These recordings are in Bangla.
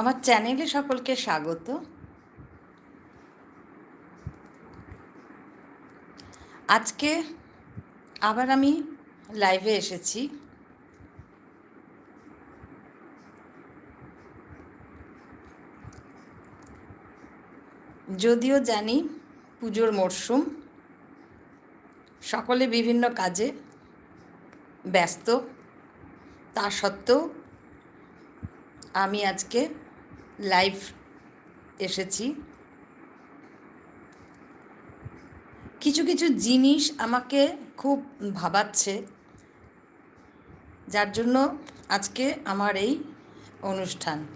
আমার চ্যানেলে সকলকে স্বাগত। আজকে আবার আমি লাইভে এসেছি। যদিও জানি পুজোর মরশুম, সকলে বিভিন্ন কাজে ব্যস্ত। তা সত্ত্বেও আমি আজকে লাইভ এসেছি। কিছু কিছু জিনিস আমাকে খুব ভাবাচ্ছে, যার জন্য আজকে আমার এই অনুষ্ঠান।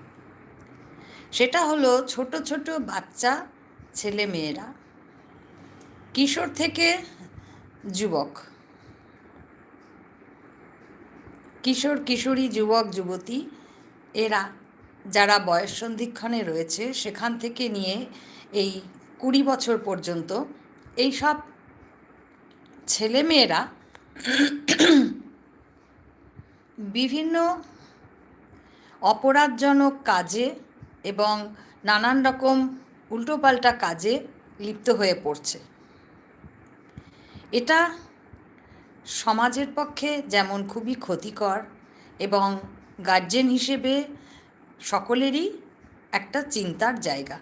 সেটা হলো ছোট ছোট বাচ্চা ছেলে মেয়েরা, কিশোর থেকে যুবক। কিশোর, কিশোরী, যুবক, যুবতী, এরা যারা বয়স সন্ধিক্ষণে রয়েছে সেখান থেকে নিয়ে এই কুড়ি বছর পর্যন্ত এই সব ছেলেমেয়েরা বিভিন্ন অপরাধজনক কাজে এবং নানান রকম উল্টোপাল্টা কাজে লিপ্ত হয়ে পড়ছে। এটা সমাজের পক্ষে যেমন খুবই ক্ষতিকর এবং গার্জেন হিসেবে সকলেরই একটা চিন্তার জায়গা।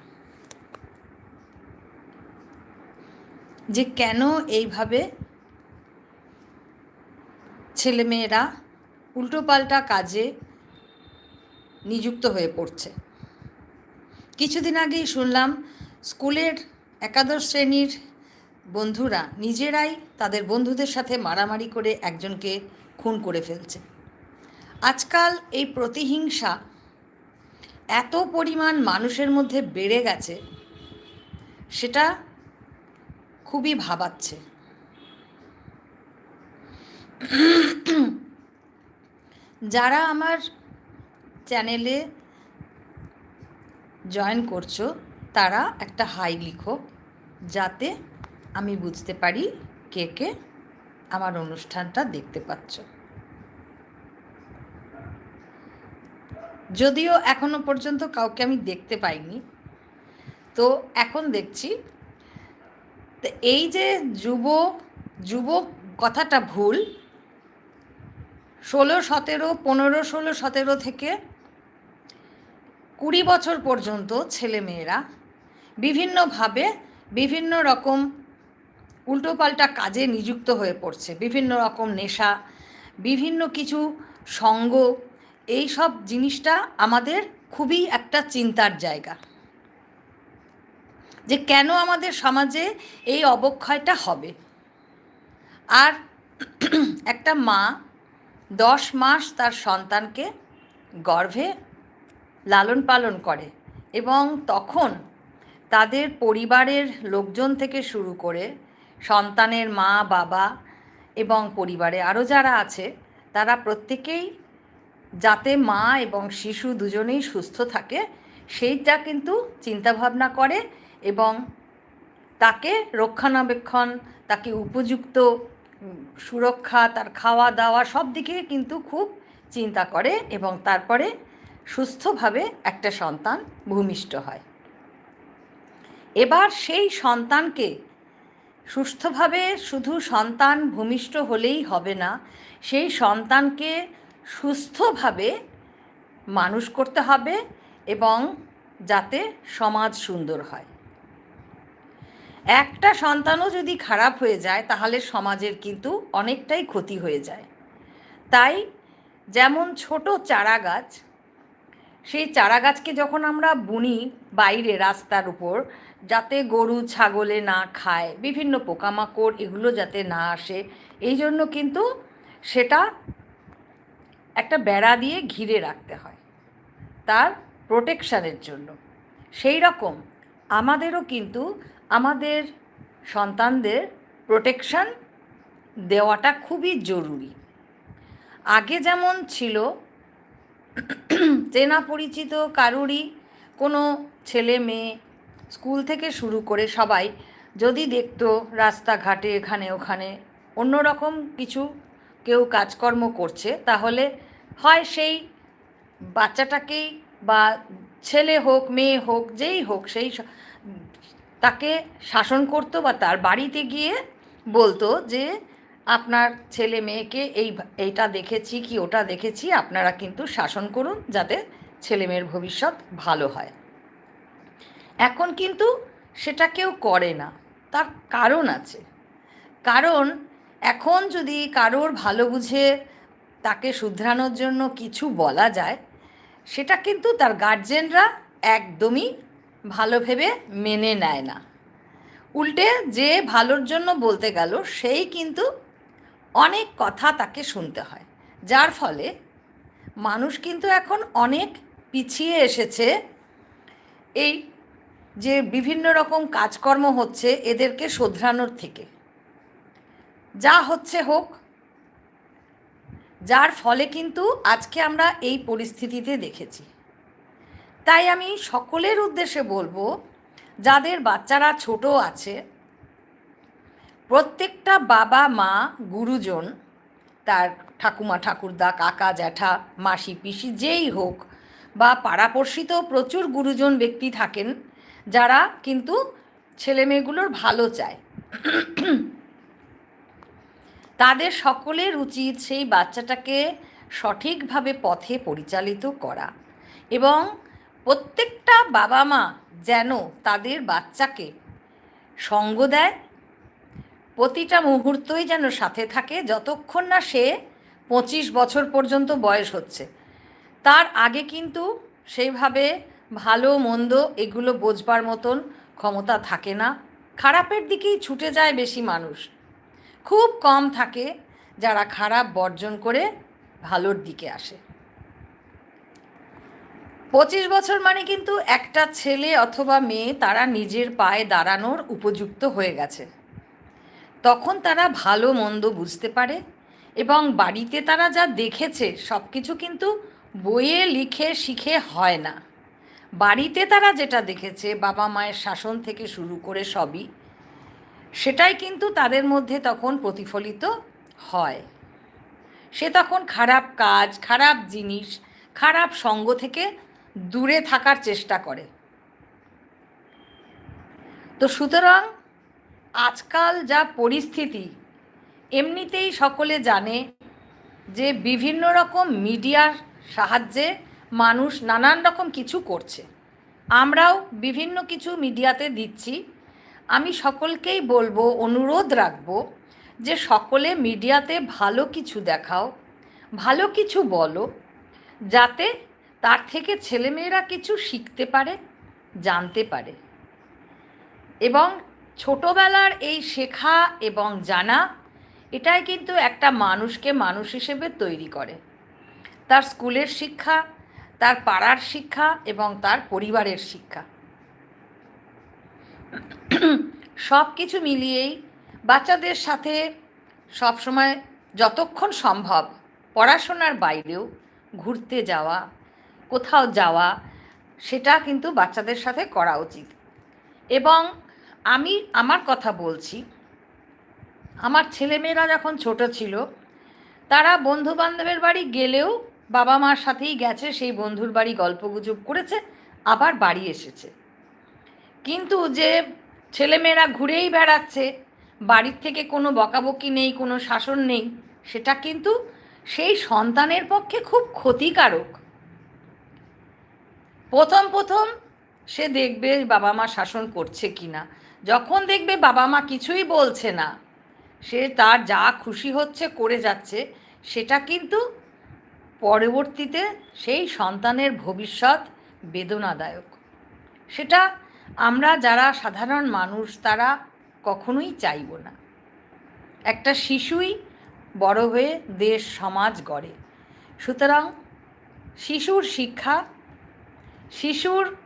যে কেন এইভাবে ছেলেমেয়েরা উল্টোপাল্টা কাজে নিযুক্ত হয়ে পড়ছে। কিছুদিন আগেই শুনলাম স্কুলের একাদশ শ্রেণির বন্ধুরা নিজেরাই তাদের বন্ধুদের সাথে মারামারি করে একজনকে খুন করে ফেলছে। আজকাল এই প্রতিহিংসা এত পরিমাণ মানুষের মধ্যে বেড়ে গেছে, সেটা খুবই ভাবাচ্ছে। যারা আমার চ্যানেলে জয়েন করছ, তারা একটা হাই লিখো, যাতে আমি বুঝতে পারি কে কে আমার অনুষ্ঠানটা দেখতে পাচ্ছ। যদিও এখনও পর্যন্ত কাউকে আমি দেখতে পাইনি। তো এখন দেখছি, তো এই যে যুব যুবক কথাটা ভুল। ষোলো, সতেরো, পনেরো, ষোলো, সতেরো থেকে কুড়ি বছর পর্যন্ত ছেলেমেয়েরা বিভিন্নভাবে বিভিন্ন রকম উল্টোপাল্টা কাজে নিযুক্ত হয়ে পড়ছে। বিভিন্ন রকম নেশা, বিভিন্ন কিছু সঙ্গ এই সব জিনিসটা আমাদের খুবই একটা চিন্তার জায়গা। যে কেন আমাদের সমাজে এই অবক্ষয়টা হবে? আর একটা মা দশ মাস তার সন্তানকে গর্ভে লালন পালন করে এবং তখন তাদের পরিবারের লোকজন থেকে শুরু করে সন্তানের মা, বাবা এবং পরিবারে আরও যারা আছে, তারা প্রত্যেকেই যাতে মা এবং শিশু দুজনেই সুস্থ থাকে, সেইটা কিন্তু চিন্তাভাবনা করে এবং তাকে রক্ষণাবেক্ষণ, তাকে উপযুক্ত সুরক্ষা, তার খাওয়া দাওয়া সব দিকে কিন্তু খুব চিন্তা করে এবং তারপরে সুস্থভাবে একটা সন্তান ভূমিষ্ঠ হয়। এবার সেই সন্তানকে সুস্থভাবে শুধু সন্তান ভূমিষ্ঠ হলেই হবে না, সেই সন্তানকে সুস্থভাবে মানুষ করতে হবে এবং যাতে সমাজ সুন্দর হয়। একটা সন্তানও যদি খারাপ হয়ে যায়, তাহলে সমাজের কিন্তু অনেকটাই ক্ষতি হয়ে যায়। তাই যেমন ছোট চারা গাছ সেই চারা গাছকে যখন আমরা বুনি বাইরে রাস্তার উপর, যাতে গরু, ছাগলে না খায়, বিভিন্ন পোকামাকড় এগুলো যাতে না আসে এই জন্য কিন্তু সেটা একটা বেড়া দিয়ে ঘিরে রাখতে হয়, তার প্রোটেকশানের জন্য। সেই রকম আমাদেরও কিন্তু আমাদের সন্তানদের প্রোটেকশান দেওয়াটা খুবই জরুরি। আগে যেমন ছিল, চেনা পরিচিত কারুরই কোনো ছেলে মেয়ে স্কুল থেকে শুরু করে সবাই যদি দেখতো রাস্তাঘাটে এখানে ওখানে অন্যরকম কিছু কেউ কাজকর্ম করছে, তাহলে হয় সেই বাচ্চাটাকেই বা ছেলে হোক, মেয়ে হোক, যেই হোক, সেই তাকে শাসন করতো বা তার বাড়িতে গিয়ে বলতো যে, আপনার ছেলে মেয়েকে এই এইটা দেখেছি কি ওটা দেখেছি, আপনারা কিন্তু শাসন করুন যাতে ছেলে মেয়ের ভবিষ্যৎ ভালো হয়। এখন কিন্তু সেটা কেউ করে না, তার কারণ আছে। কারণ এখন যদি কারোর ভালো বুঝে তাকে শুধরানোর জন্য কিছু বলা যায়, সেটা কিন্তু তার গার্জেনরা একদমই ভালো ভেবে মেনে নেয় না। উল্টে যে ভালোর জন্য বলতে গেল, সেই কিন্তু অনেক কথা তাকে শুনতে হয়। যার ফলে মানুষ কিন্তু এখন অনেক পিছিয়ে এসেছে। এই যে বিভিন্ন রকম কাজকর্ম হচ্ছে এদেরকে শোধরানোর থেকে। যা হচ্ছে হোক যার ফলে কিন্তু আজকে আমরা এই পরিস্থিতিতে দেখেছি। তাই আমি সকলের উদ্দেশ্যে বলব, যাদের বাচ্চারা ছোট আছে, প্রত্যেকটা বাবা, মা, গুরুজন, তার ঠাকুমা, ঠাকুরদা, কাকা, জ্যাঠা, মাসি, পিসি, যেই হোক বা পাড়াপড়শিতেও প্রচুর গুরুজন ব্যক্তি থাকেন, যারা কিন্তু ছেলেমেয়েগুলোর ভালো চায়। তাদের সকলের উচিত সেই বাচ্চাটাকে সঠিকভাবে পথে পরিচালিত করা এবং প্রত্যেকটা বাবা মা যেন তাদের বাচ্চাকে সঙ্গ দেয়। প্রতিটা মুহূর্তই যেন সাথে থাকে যতক্ষণ না সে পঁচিশ বছর পর্যন্ত বয়স হচ্ছে। তার আগে কিন্তু সেইভাবে ভালো মন্দ এগুলো বোঝবার মতন ক্ষমতা থাকে না। খারাপের দিকেই ছুটে যায় বেশি মানুষ। খুব কম থাকে যারা খারাপ বর্জন করে ভালোর দিকে আসে। পঁচিশ বছর মানে কিন্তু একটা ছেলে অথবা মেয়ে তারা নিজের পায়ে দাঁড়ানোর উপযুক্ত হয়ে গেছে। তখন তারা ভালো মন্দ বুঝতে পারে এবং বাড়িতে তারা যা দেখেছে সব কিছু কিন্তু বইয়ে লিখে শিখে হয় না। বাড়িতে তারা যেটা দেখেছে বাবা মায়ের শাসন থেকে শুরু করে সবই সেটাই কিন্তু তাদের মধ্যে তখন প্রতিফলিত হয়। সে তখন খারাপ কাজ, খারাপ জিনিস, খারাপ সঙ্গ থেকে দূরে থাকার চেষ্টা করে। তো সুতরাং আজকাল যা পরিস্থিতি, এমনিতেই সকলে জানে যে বিভিন্ন রকম মিডিয়ার সাহায্যে মানুষ নানান রকম কিছু করছে। আমরাও বিভিন্ন কিছু মিডিয়াতে দিচ্ছি। আমি সকলকেই বলব, অনুরোধ রাখব যে সকলে মিডিয়াতে ভালো কিছু দেখাও, ভালো কিছু বলো, যাতে তার থেকে ছেলেমেয়েরা কিছু শিখতে পারে, জানতে পারে। এবং ছোটোবেলার এই শেখা এবং জানা, এটাই কিন্তু একটা মানুষকে মানুষ হিসেবে তৈরি করে। তার স্কুলের শিক্ষা, তার পাড়ার শিক্ষা এবং তার পরিবারের শিক্ষা। সব কিছু মিলিয়েই বাচ্চাদের সাথে সবসময় যতক্ষণ সম্ভব পড়াশোনার বাইরেও ঘুরতে যাওয়া, কোথাও যাওয়া, সেটা কিন্তু বাচ্চাদের সাথে করা উচিত। এবং আমি আমার কথা বলছি, আমার ছেলেমেয়েরা যখন ছোট ছিল, তারা বন্ধু বান্ধবের বাড়ি গেলেও বাবা মার সাথেই গেছে, সেই বন্ধুর বাড়ি গল্পগুজব করেছে, আবার বাড়ি এসেছে। কিন্তু যে ছেলেমেয়েরা ঘুরেই বেড়াচ্ছে। বাড়ির থেকে কোনো বকাবকি নেই, কোনো শাসন নেই। সেটা কিন্তু সেই সন্তানের পক্ষে খুব ক্ষতিকারক। প্রথম প্রথম সে দেখবে বাবা মা শাসন করছে কি না যখন দেখবে বাবা মা কিছুই বলছে না, সে তার যা খুশি হচ্ছে করে যাচ্ছে, সেটা কিন্তু পরবর্তীতে সেই সন্তানের ভবিষ্যৎ বেদনাদায়ক। সেটা আমরা যারা সাধারণ মানুষ, তারা কখনোই চাইব না। একটা শিশুই বড় হয়ে দেশ, সমাজ গড়ে। সুতরাং শিশুর শিক্ষা, শিশুর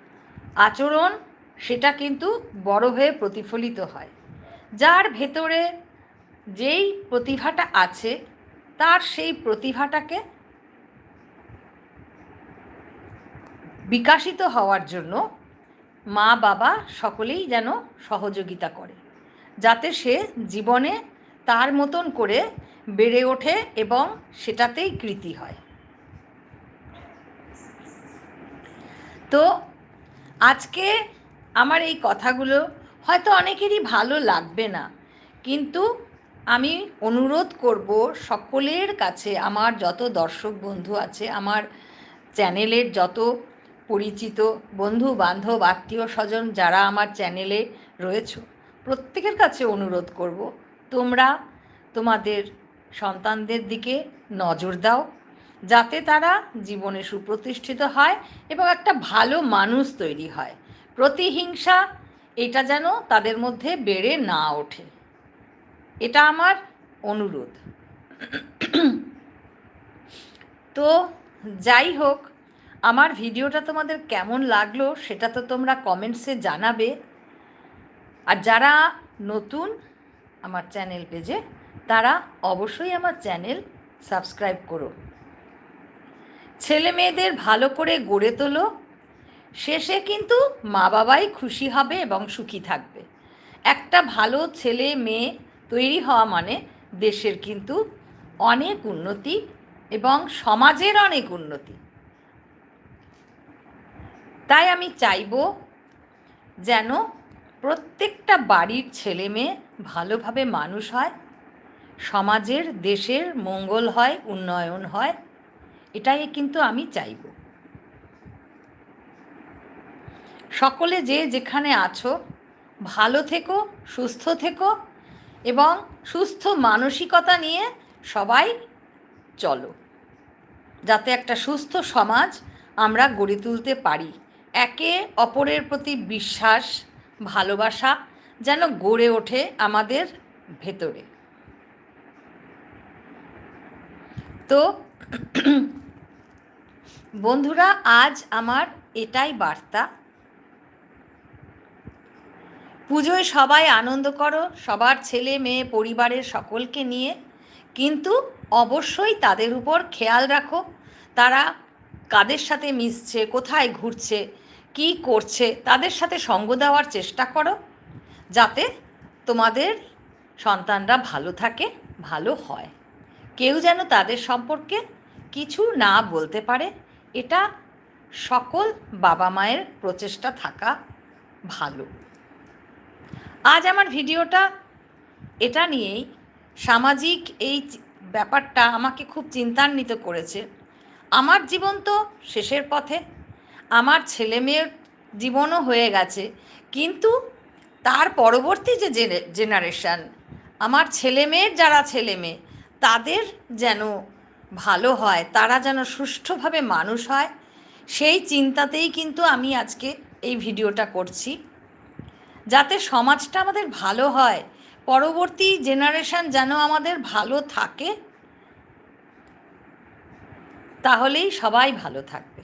আচরণ, সেটা কিন্তু বড় হয়ে প্রতিফলিত হয়। যার ভেতরে যেই প্রতিভাটা আছে, তার সেই প্রতিভাটাকে বিকাশিত হওয়ার জন্য মা বাবা সকলেই যেন সহযোগিতা করে, যাতে সে জীবনে তার মতন করে বেড়ে ওঠে এবং সেটাতেই কৃতি হয়। তো আজকে আমার এই কথাগুলো হয়তো অনেকেরই ভালো লাগবে না, কিন্তু আমি অনুরোধ করব সকলের কাছে, আমার যত দর্শক বন্ধু আছে, আমার চ্যানেলের যত পরিচিত বন্ধু, বান্ধব, আত্মীয় স্বজন যারা আমার চ্যানেলে রয়েছ, প্রত্যেকের কাছে অনুরোধ করব, তোমরা তোমাদের সন্তানদের দিকে নজর দাও, যাতে তারা জীবনে সুপ্রতিষ্ঠিত হয় এবং একটা ভালো মানুষ তৈরি হয়। প্রতিহিংসা এটা যেন তাদের মধ্যে বেড়ে না ওঠে। এটা আমার অনুরোধ। তো যাই হোক আমার ভিডিওটা তোমাদের কেমন লাগল সেটা তো তোমরা কমেন্টসে জানাবে। আর যারা নতুন আমার চ্যানেল পেজে, তারা অবশ্যই আমার চ্যানেল সাবস্ক্রাইব করো। ছেলে মেয়েদের ভালো করে গড়ে তোলো। শেষে কিন্তু মা বাবাই খুশি হবে এবং সুখী থাকবে। একটা ভালো ছেলে মেয়ে তৈরি হওয়া মানে দেশের কিন্তু অনেক উন্নতি এবং সমাজের অনেক উন্নতি। তাই আমি চাইব যেন প্রত্যেকটা বাড়ির ছেলে মেয়ে ভালোভাবে মানুষ হয়, সমাজের, দেশের মঙ্গল হয়, উন্নয়ন হয়, এটাই কিন্তু আমি চাইব। সকলে যে যেখানে আছো, ভালো থেকো, সুস্থ থেকো এবং সুস্থ মানসিকতা নিয়ে সবাই চলো, যাতে একটা সুস্থ সমাজ আমরা গড়ে তুলতে পারি। একে অপরের প্রতি বিশ্বাস, ভালোবাসা যেন গড়ে ওঠে আমাদের ভেতরে। তো বন্ধুরা, আজ আমার এটাই বার্তা। পুজোয় সবাই আনন্দ করো, সবার ছেলে মেয়ে পরিবারের সকলকে নিয়ে। কিন্তু অবশ্যই তাদের উপর খেয়াল রাখো, তারা কাদের সাথে মিশছে, কোথায় ঘুরছে, কি করছে, তাদের সাথে সঙ্গ দেওয়ার চেষ্টা করো যাতে তোমাদের সন্তানরা ভালো থাকে, ভালো হয়। কেউ যেন তাদের সম্পর্কে কিছু না বলতে পারে, এটা সকল বাবা মায়ের প্রচেষ্টা থাকা ভালো। আজ আমার ভিডিওটা এটা নিয়েই সামাজিক এই ব্যাপারটা আমাকে খুব চিন্তান্বিত করেছে। আমার জীবন তো শেষের পথে। আমার ছেলে মেয়ের জীবনও হয়ে গেছে। কিন্তু তার পরবর্তী যে জেনারেশান আমার ছেলে মেয়ের যারা ছেলে মেয়ে, তাদের যেন ভালো হয়, তারা যেন সুষ্ঠুভাবে মানুষ হয়, সেই চিন্তাতেই কিন্তু আমি আজকে এই ভিডিওটা করছি। যাতে সমাজটা আমাদের ভালো হয়, পরবর্তী জেনারেশান যেন আমাদের ভালো থাকে তাহলেই সবাই ভালো থাকবে।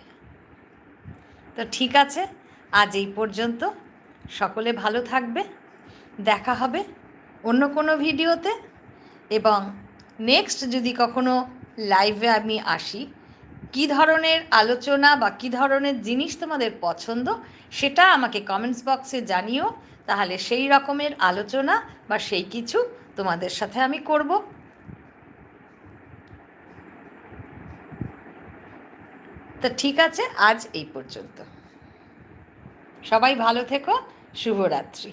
তো ঠিক আছে, আজ এই পর্যন্ত। সকলে ভালো থাকবে। দেখা হবে অন্য কোনো ভিডিওতে। এবং নেক্সট যদি কখনো লাইভে আমি আসি, কি ধরনের আলোচনা বা কী ধরনের জিনিস তোমাদের পছন্দ সেটা আমাকে কমেন্টস বক্সে জানিও। তাহলে সেই রকমের আলোচনা বা সেই কিছু তোমাদের সাথে আমি করব। তো ঠিক আছে আজ এই পর্যন্ত। সবাই ভালো থেকো শুভরাত্রি।